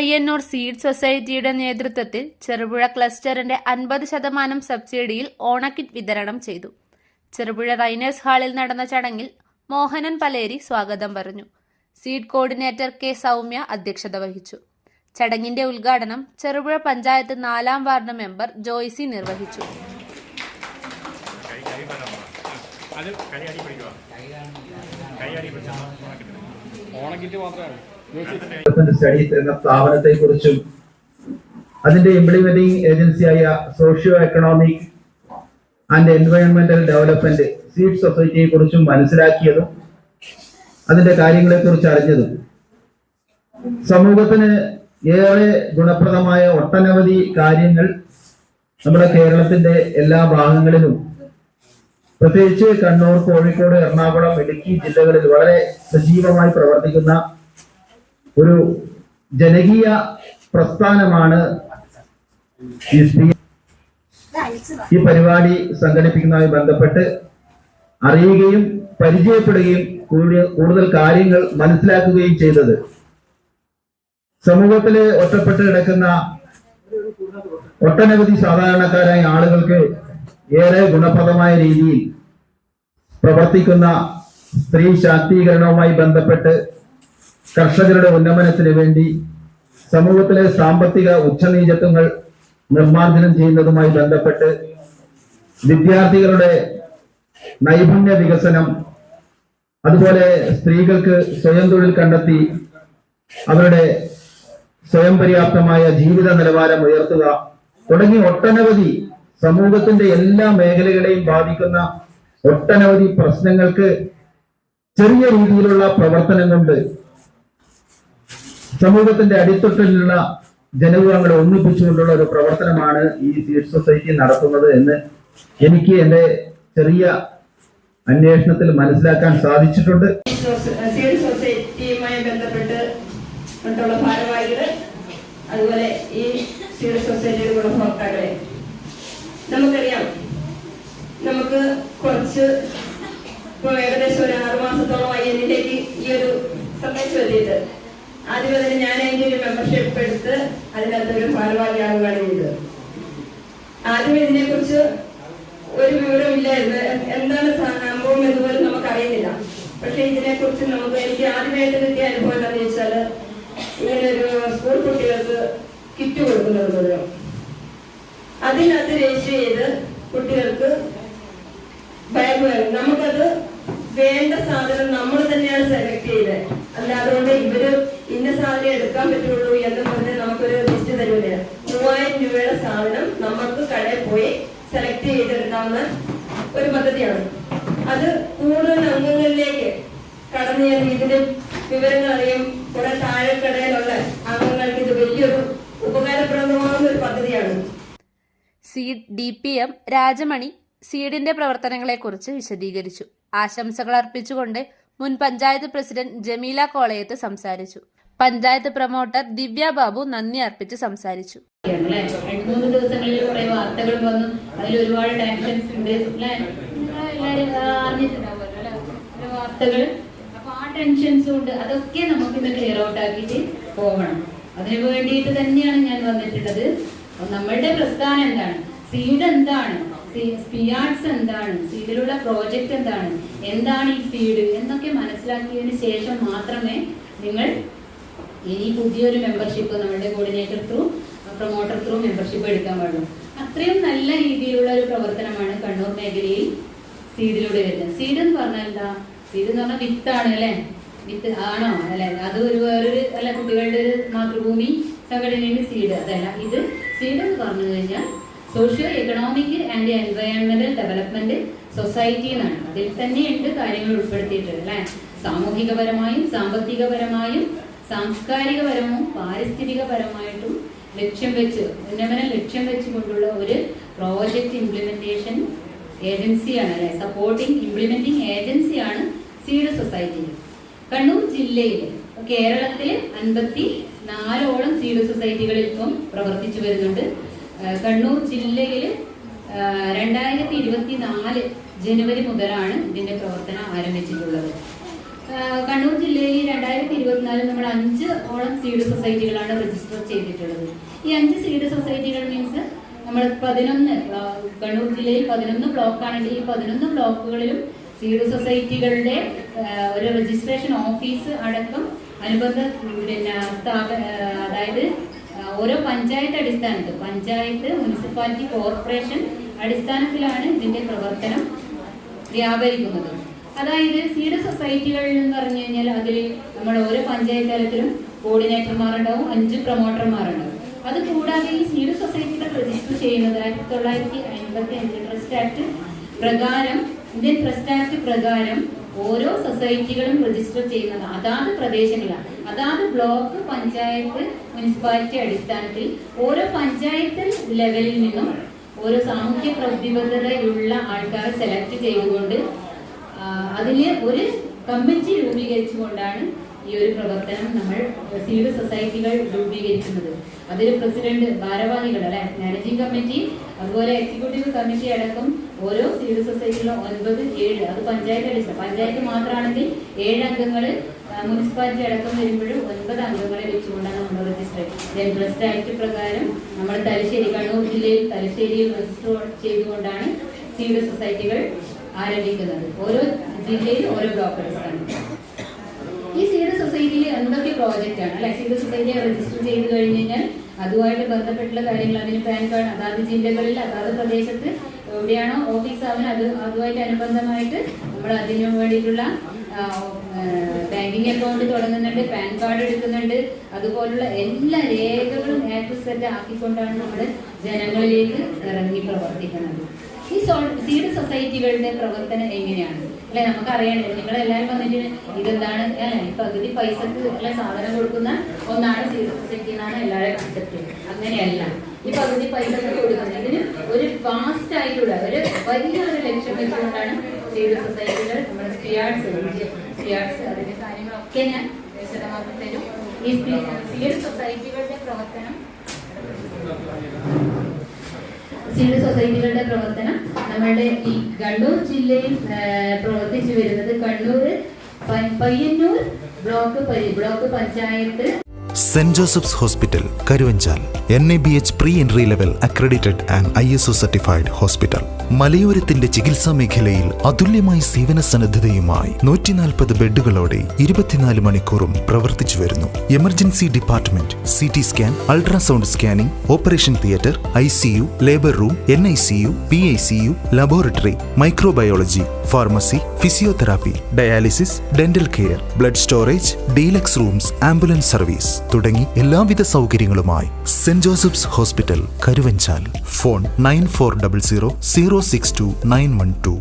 Payyanur seed സൊസൈറ്റിയുടെ നേതൃത്വത്തിൽ ചെറുപുഴ ക്ലസ്റ്ററിന്റെ അൻപത് ശതമാനം സബ്സിഡിയിൽ ഓണക്കിറ്റ് വിതരണം ചെയ്തു ചെറുപുഴ റൈനേഴ്സ് ഹാളിൽ നടന്ന ചടങ്ങിൽ മോഹനൻ പലേരി സ്വാഗതം പറഞ്ഞു സീഡ് കോർഡിനേറ്റർ കെ സൗമ്യ അധ്യക്ഷത വഹിച്ചു ചടങ്ങിന്റെ ഉദ്ഘാടനം ചെറുപുഴ പഞ്ചായത്ത് നാലാം വാർഡ് മെമ്പർ ജോയ്സി നിർവഹിച്ചു ഓണക്കിറ്റ് മാത്രമാണ് സ്റ്റഡീസ് എന്ന സ്ഥാപനത്തെ കുറിച്ചും അതിന്റെ ഇംപ്ലിമെന്റിംഗ് ഏജൻസിയായ സോഷ്യോ എക്കണോമിക് ആൻഡ് എൻവയോൺമെന്റൽ ഡെവലപ്മെന്റ് സീഡ് സൊസൈറ്റിയെ കുറിച്ചും മനസ്സിലാക്കിയതും അതിന്റെ കാര്യങ്ങളെ കുറിച്ച് അറിഞ്ഞതും സമൂഹത്തിന് ഏറെ ഗുണപ്രദമായ ഒട്ടനവധി കാര്യങ്ങൾ നമ്മുടെ കേരളത്തിന്റെ എല്ലാ ഭാഗങ്ങളിലും പ്രത്യേകിച്ച് കണ്ണൂർ കോഴിക്കോട് എറണാകുളം ഇടുക്കി ജില്ലകളിൽ വളരെ സജീവമായി പ്രവർത്തിക്കുന്ന ഒരു ജനകീയ പ്രസ്ഥാനമാണ് ഈ പരിപാടി സംഘടിപ്പിക്കുന്നതുമായി ബന്ധപ്പെട്ട് അറിയുകയും പരിചയപ്പെടുകയും കൂടുതൽ കാര്യങ്ങൾ മനസ്സിലാക്കുകയും ചെയ്തത്. സമൂഹത്തിൽ ഒറ്റപ്പെട്ട് കിടക്കുന്ന ഒട്ടനവധി സാധാരണക്കാരായ ആളുകൾക്ക് ഏറെ ഗുണപ്രദമായ രീതിയിൽ പ്രവർത്തിക്കുന്ന സ്ത്രീ ശാക്തീകരണവുമായി ബന്ധപ്പെട്ട് കർഷകരുടെ ഉന്നമനത്തിന് വേണ്ടി സമൂഹത്തിലെ സാമ്പത്തിക ഉച്ചനീചത്വങ്ങൾ നിർമ്മാർജനം ചെയ്യുന്നതുമായി ബന്ധപ്പെട്ട് വിദ്യാർത്ഥികളുടെ നൈപുണ്യ വികസനം അതുപോലെ സ്ത്രീകൾക്ക് സ്വയം തൊഴിൽ കണ്ടെത്തി അവരുടെ സ്വയം പര്യാപ്തമായ ജീവിത നിലവാരം ഉയർത്തുക തുടങ്ങി ഒട്ടനവധി സമൂഹത്തിന്റെ എല്ലാ മേഖലകളെയും ബാധിക്കുന്ന ഒട്ടനവധി പ്രശ്നങ്ങൾക്ക് ചെറിയ രീതിയിലുള്ള പ്രവർത്തനം കൊണ്ട് സമൂഹത്തിന്റെ അടിത്തട്ടിലുള്ള ജനവിഭാഗങ്ങളെ ഒന്നിപ്പിച്ചുകൊണ്ടുള്ള ഒരു പ്രവർത്തനമാണ് ഈ സീഡ് സൊസൈറ്റി നടത്തുന്നത് എന്ന് എനിക്ക് എന്റെ ചെറിയ അന്വേഷണത്തിൽ മനസ്സിലാക്കാൻ സാധിച്ചിട്ടുണ്ട്. സീഡ് സൊസൈറ്റിയുമായി ബന്ധപ്പെട്ട് മറ്റുള്ള ഭാരവാഹികൾ അതുപോലെ ഈ സീഡ് സൊസൈറ്റിയുടെ ഗുണഭോക്താക്കളെ. നമുക്കറിയാം നമുക്ക് കുറച്ച് ഇപ്പോൾ ഏകദേശം ഒരു ആറുമാസത്തോളമായി എന്നിലേക്ക് ഈ ഒരു സന്ദേശം എത്തിയിട്ട് ആദ്യമേ ഞാൻ അതിന്റെ ഒരു മെമ്പർഷിപ്പ് എടുത്ത് അതിനകത്തൊരു ഭാരവാഹിയാകുകയാണ് ചെയ്തത് ആദ്യം ഇതിനെ കുറിച്ച് ഒരു വിവരമില്ലായിരുന്നു. ഇല്ലായിരുന്നു എന്താണ് സംഭവം എന്ന് പോലും നമുക്ക് അറിയുന്നില്ല പക്ഷെ ഇതിനെ കുറിച്ച് നമുക്ക് എനിക്ക് ആദ്യമായിട്ട് കിട്ടിയ അനുഭവം എന്താണെന്ന് വെച്ചാൽ ഇങ്ങനെ ഒരു സ്കൂൾ കുട്ടികൾക്ക് കിറ്റ് കൊടുക്കുന്നത് മുഴുവൻ അതിനകത്ത് രജിസ്റ്റർ ചെയ്ത് കുട്ടികൾക്ക് ബാഗ് വേണം. നമുക്കത് വേണ്ട സാധനം നമ്മൾ തന്നെയാണ് സെലക്ട് ചെയ്തത്. അല്ലാതെ കൊണ്ട് ഇവർ ഇന്ന സാധനം എടുക്കാൻ പറ്റുള്ളൂ എന്ന് പറഞ്ഞ് നമുക്കൊരു ലിസ്റ്റ് തരൂല മൂവായിരം രൂപയുടെ സാധനം നമുക്ക് കടയിൽ പോയി സെലക്ട് ചെയ്തെടുക്കാവുന്ന ഒരു പദ്ധതിയാണ്. അത് കൂടുതൽ അംഗങ്ങളിലേക്ക് കടന്നു ചെന്ന് ഇതിന്റെ വിവരങ്ങൾ അറിയും. കുറെ താഴെക്കടയിലുള്ള അംഗങ്ങൾക്ക് ഇത് വലിയൊരു ഉപകാരപ്രദമാകുന്ന ഒരു പദ്ധതിയാണ്. Seed D P M Rajamani സീഡിന്റെ പ്രവർത്തനങ്ങളെക്കുറിച്ച് വിശദീകരിച്ചു. ആശംസകൾ അർപ്പിച്ചുകൊണ്ട് മുൻ പഞ്ചായത്ത് പ്രസിഡന്റ് ജമീല കോളയത്ത് സംസാരിച്ചു. പഞ്ചായത്ത് പ്രൊമോട്ടർ ദിവ്യ ബാബു നന്ദി അർപ്പിച്ച് സംസാരിച്ചു. മൂന്ന് ദിവസങ്ങളിൽ കുറെ വാർത്തകൾ വന്നു. അതിൽ ഒരുപാട് ടെൻഷൻസ് ഉണ്ട് അറിഞ്ഞിട്ടുണ്ടാവുമല്ലോ വാർത്തകൾ അപ്പൊ ആ ടെൻഷൻസും ഉണ്ട് അതൊക്കെ നമുക്ക് ഇന്ന് ക്ലിയർ ഔട്ട് ആക്കിയിട്ട് പോകണം. അതിനു വേണ്ടിയിട്ട് തന്നെയാണ് ഞാൻ വന്നിട്ടുള്ളത്. നമ്മളുടെ പ്രസ്ഥാനം എന്താണ്? സീഡ് എന്താണ്? സ്പിയാർട്സ് എന്താണ്? സീഡിലുള്ള പ്രോജക്റ്റ് എന്താണ്? എന്താണ് ഈ സീഡ് എന്നൊക്കെ മനസ്സിലാക്കിയതിന് ശേഷം മാത്രമേ നിങ്ങൾ ഇനി പുതിയൊരു മെമ്പർഷിപ്പ് നമ്മുടെ coordinator through promoter through membership എടുക്കാൻ പാടുള്ളൂ. അത്രയും നല്ല രീതിയിലുള്ള ഒരു പ്രവർത്തനമാണ് കണ്ണൂർ മേഖലയിൽ സീഡിലൂടെ വരുന്നത്. സീഡ് എന്ന് പറഞ്ഞാൽ എന്താ? സീഡ് എന്ന് പറഞ്ഞാൽ വിത്താണ് അല്ലേ? വിത്ത് ആണോ? അല്ലെ? അത് ഒരു വേറൊരു അല്ല കുട്ടികളുടെ ഒരു മാതൃഭൂമി സംഘടനയുടെ സീഡ് അതല്ല ഇത് സീഡ് എന്ന് പറഞ്ഞു കഴിഞ്ഞാൽ സോഷ്യോ എക്കണോമിക് ആൻഡ് എൻവയോൺമെന്റൽ ഡെവലപ്മെന്റ് സൊസൈറ്റി എന്നാണ്. അതിൽ തന്നെയുണ്ട് കാര്യങ്ങൾ ഉൾപ്പെടുത്തിയിട്ടുള്ളത് അല്ലെ? സാമൂഹികപരമായും സാമ്പത്തികപരമായും സാംസ്കാരികപരവും പാരിസ്ഥിതികപരമായിട്ടും ലക്ഷ്യം വെച്ച് ഉന്നമനം ലക്ഷ്യം വെച്ചുകൊണ്ടുള്ള ഒരു പ്രോജക്റ്റ് ഇംപ്ലിമെന്റേഷൻ ഏജൻസിയാണ് അല്ലെ? സപ്പോർട്ടിംഗ് ഇംപ്ലിമെന്റിംഗ് ഏജൻസിയാണ് സീഡ് സൊസൈറ്റി കണ്ണൂർ ജില്ലയിൽ കേരളത്തിൽ അൻപത്തി നാലോളം സീഡ് സൊസൈറ്റികൾ ഇപ്പം പ്രവർത്തിച്ചു വരുന്നുണ്ട്. കണ്ണൂർ ജില്ലയിൽ രണ്ടായിരത്തി ഇരുപത്തി നാല് ജനുവരി മുതലാണ് ഇതിന്റെ പ്രവർത്തനം ആരംഭിച്ചിട്ടുള്ളത്. കണ്ണൂർ ജില്ലയിൽ രണ്ടായിരത്തി ഇരുപത്തിനാലിൽ നമ്മൾ അഞ്ച് ഓളം സീഡ് സൊസൈറ്റികളാണ് രജിസ്റ്റർ ചെയ്തിട്ടുള്ളത്. ഈ അഞ്ച് സീഡ് സൊസൈറ്റികൾ മീൻസ് നമ്മൾ പതിനൊന്ന് കണ്ണൂർ ജില്ലയിൽ പതിനൊന്ന് ബ്ലോക്കാണെങ്കിൽ ഈ പതിനൊന്ന് ബ്ലോക്കുകളിലും സീഡ് സൊസൈറ്റികളുടെ ഒരു രജിസ്ട്രേഷൻ ഓഫീസ് അടക്കം അനുബന്ധ പിന്നെ അതായത് ഓരോ പഞ്ചായത്ത് അടിസ്ഥാനത്ത് പഞ്ചായത്ത് മുനിസിപ്പാലിറ്റി കോർപ്പറേഷൻ അടിസ്ഥാനത്തിലാണ് ഇതിന്റെ പ്രവർത്തനം വ്യാപരിക്കുന്നത്. അതായത് സീഡ് സൊസൈറ്റികളിൽ എന്ന് പറഞ്ഞു കഴിഞ്ഞാൽ അതിൽ നമ്മൾ ഓരോ പഞ്ചായത്ത് തലത്തിലും കോർഡിനേറ്റർമാരുണ്ടാവും അഞ്ച് പ്രൊമോട്ടർമാരുണ്ടാവും. അത് കൂടാതെ ഈ സീഡ് സൊസൈറ്റികൾ രജിസ്റ്റർ ചെയ്യുന്നത് ആയിരത്തി തൊള്ളായിരത്തി അൻപത്തി അഞ്ച് ട്രസ്റ്റ് ആക്ട് പ്രകാരം ഇന്ത്യൻ ട്രസ്റ്റ് ആക്ട് പ്രകാരം ഓരോ സൊസൈറ്റികളും രജിസ്റ്റർ ചെയ്യുന്നത് അതാത് പ്രദേശങ്ങളാണ്. അതാത് ബ്ലോക്ക് പഞ്ചായത്ത് മുനിസിപ്പാലിറ്റി അടിസ്ഥാനത്തിൽ ഓരോ പഞ്ചായത്ത് ലെവലിൽ നിന്നും ഓരോ സാമൂഹ്യ പ്രതിബദ്ധതയുള്ള ആൾക്കാരെ സെലക്ട് ചെയ്തുകൊണ്ട് ആ, അതിന് ഒരു കമ്മിറ്റി രൂപീകരിച്ചുകൊണ്ടാണ് ഈ ഒരു പ്രവർത്തനം നമ്മൾ സിവിൽ സൊസൈറ്റികൾ രൂപീകരിക്കുന്നത്. അതിൽ പ്രസിഡന്റ് ഭാരവാഹികൾ അല്ലെ മാനേജിംഗ് കമ്മിറ്റി അതുപോലെ എക്സിക്യൂട്ടീവ് കമ്മിറ്റി അടക്കം ഓരോ സിവിൽ സൊസൈറ്റിയിലും ഒൻപത് ഏഴ് അത് പഞ്ചായത്ത് അടിച്ച പഞ്ചായത്ത് മാത്രമാണെങ്കിൽ ഏഴ് അംഗങ്ങൾ മുനിസിപ്പാലിറ്റി അടക്കം വരുമ്പോഴും ഒൻപത് അംഗങ്ങളെ വെച്ചുകൊണ്ടാണ് നമ്മൾ രജിസ്റ്റർ ചെയ്യുന്നത്. ട്രസ്റ്റ് ആക്ട് പ്രകാരം നമ്മൾ തലശ്ശേരി കണ്ണൂർ ജില്ലയിൽ തലശ്ശേരിയിൽ രജിസ്റ്റർ ചെയ്തുകൊണ്ടാണ് സിവിൽ സൊസൈറ്റികൾ ആരംഭിക്കുന്നത്. ഓരോ ജില്ലയിൽ ഓരോ ബ്ലോക്ക് അടിസ്ഥാനം ഈ സീഡ് സൊസൈറ്റിയിൽ എന്തൊക്കെ പ്രോജക്റ്റ് ആണ്? അല്ലെ സീഡ് സൊസൈറ്റി രജിസ്റ്റർ ചെയ്ത് കഴിഞ്ഞ് കഴിഞ്ഞാൽ അതുമായിട്ട് ബന്ധപ്പെട്ടുള്ള കാര്യങ്ങൾ അതിന് പാൻ കാർഡ് അതാത് ജില്ലകളിൽ അതാത് പ്രദേശത്ത് എവിടെയാണോ ഓഫീസ് ആവുന്നത് അത് അതുമായിട്ട് അനുബന്ധമായിട്ട് നമ്മൾ അതിനു വേണ്ടിയിട്ടുള്ള ബാങ്കിങ് അക്കൗണ്ട് തുടങ്ങുന്നുണ്ട് പാൻ കാർഡ് എടുക്കുന്നുണ്ട്. അതുപോലുള്ള എല്ലാ രേഖകളും ആക്സസ് സെറ്റ് ആക്കിക്കൊണ്ടാണ് നമ്മൾ ജനങ്ങളിലേക്ക് ഇറങ്ങി പ്രവർത്തിക്കുന്നത്. ഈ സീഡ് സൊസൈറ്റികളുടെ പ്രവർത്തനം എങ്ങനെയാണ്? അല്ലെ നമുക്കറിയണ്ടേ നിങ്ങൾ എല്ലാവരും വന്നിട്ട് ഇതെന്താണ് പകുതി പൈസക്ക് അല്ലെ സാധനം കൊടുക്കുന്ന ഒന്നാണ് സീഡ് സൊസൈറ്റി എന്നാണ് എല്ലാവരും കൺസെപ്റ്റ് അങ്ങനെയല്ല. ഈ പകുതി പൈസക്ക് കൊടുക്കുന്നത് ഇതിന് ഒരു വാസ്റ്റ് ആയിട്ടുള്ള ഒരു വലിയ ഒരു ലക്ഷ്യം വെച്ചുകൊണ്ടാണ് സീഡ് സൊസൈറ്റികൾ നമ്മുടെ സ്പിയാർട്സ് സ്പിയാർട്സ് അതിന്റെ കാര്യങ്ങളൊക്കെ ഞാൻ വിശദമാക്കി തരും. ഈ സീഡ് സൊസൈറ്റികളുടെ പ്രവർത്തനം സീഡ് സൊസൈറ്റികളുടെ പ്രവർത്തനം നമ്മളുടെ ഈ കണ്ണൂർ ജില്ലയിൽ പ്രവർത്തിച്ചു വരുന്നത് Kannur Payyanur block block panchayat. Saint Joseph's hospital Karuvanchal. N A B H pre entry level accredited and I S O certified hospital മലയോരത്തിന്റെ ചികിത്സാ മേഖലയിൽ അതുല്യമായ സേവന സന്നദ്ധതയുമായി നൂറ്റിനാൽപ്പത് ബെഡുകളോടെ ഇരുപത്തിനാല് മണിക്കൂറും പ്രവർത്തിച്ചു വരുന്നു. Emergency department C T scan ultrasound scanning operation theatre I C U labour room N I C U P I C U laboratory microbiology pharmacy physiotherapy dialysis dental care blood storage deluxe rooms ambulance service തുടങ്ങി എല്ലാവിധ സൗകര്യങ്ങളുമായി Saint Joseph's hospital Karuvanchal. Phone nine four double zero zero six two nine one two